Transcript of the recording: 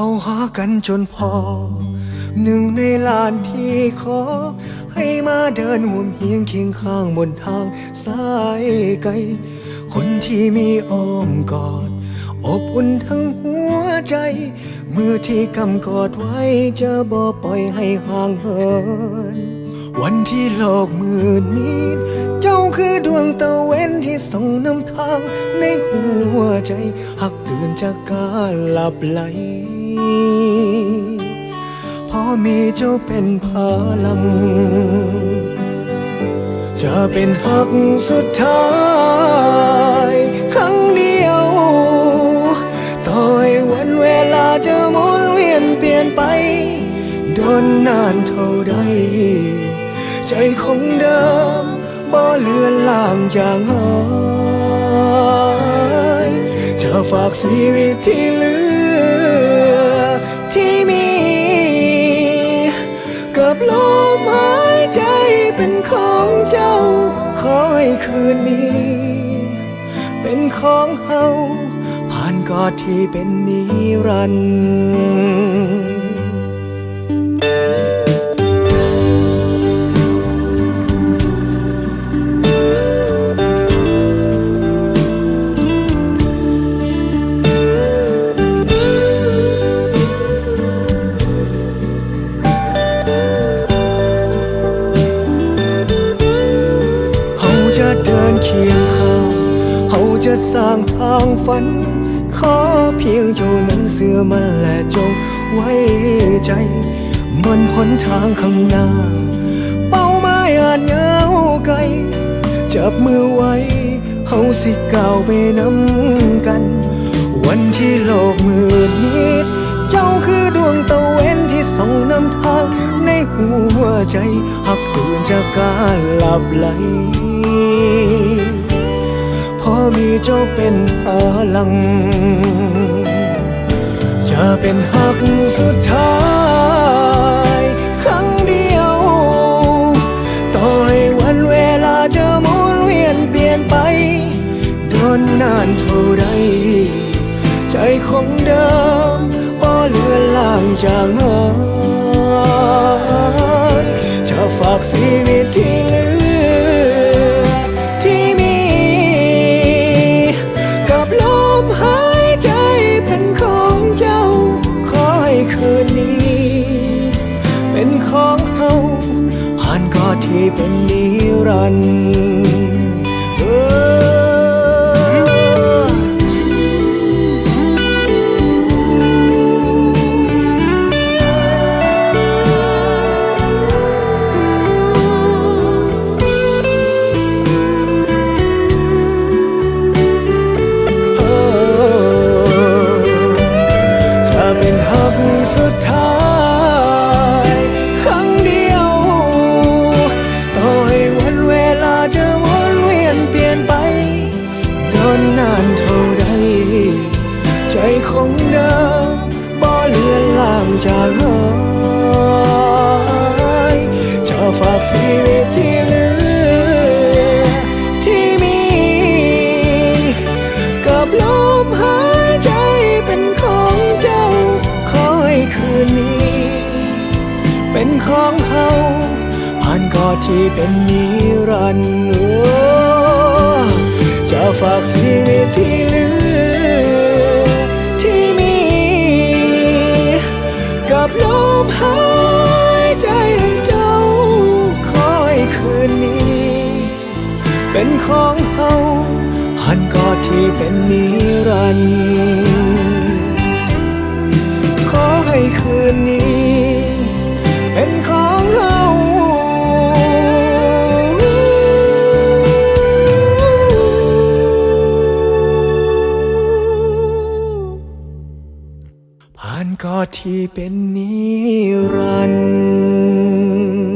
ขาหากันจนพอ หนึ่งในลานที่ขอ ให้มาเดินห่วมเฮียงเคียงข้างบนทางสายไกล คนที่มีอ้อมกอด อบอุ่นทั้งหัวใจ มือที่กำกอดไว้จะบ่ปล่อยให้ห่างเหิน วันที่โลกมืดมิด คือดวงตะเวนที่ส่องนำทางในหัวใจ หักตื่นจากการหลับไหลพอมีเจ้าเป็นพลัง จะเป็นหักสุดท้าย ครั้งเดียว ต่อให้วันเวลาจะหมุนเวียนเปลี่ยนไปโดนนานเท่าใด ใจคงเดิม บ่เลือนลางจางหายเจะฝากชีวิตที่เหลือ ที่มี กับลมหายใจเป็นของเจ้า ขอให้คืนนี้ เป็นของเฮาผ่านกอดที่เป็นนิรันดร์ จะสร้างทางฝัน ขอเพียงเจ้านั้นเสื่อมันและจงไว้ใจ มันหนทางข้างหน้า เป้าหมายอาจยาวไกล จับมือไว้เขาสิก้าวไปนำกัน วันที่โลกมืดมิดเจ้าคือดวงตะเวนที่ส่องนำทางในหัวใจ หักตื่นจากการหลับไหล เจ้าเป็นพลัง จะเป็นหักสุดท้ายครั้งเดียว ต่อให้วันเวลาจะหมุนเวียนเปลี่ยนไปโดนนานเท่าใดใจคงเดิมบ่เลือนลางจางหายจะฝากชีวิตที่เหลือ ที่เป็นนิรันดร์ จากหายจะฝากชีวิตที่เหลือ ที่มี กับลมหายใจเป็นของเจ้าขอให้คืนนี้ เป็นของเฮาผ่านกอดที่เป็นนิรันดร์จะฝากชีวิตที่ มหายใจให้เจ้า คอยคืนนี้ เป็นของเฮาหันกอดที่เป็นนิรันดร์ ก็ที่เป็นนิรันดร์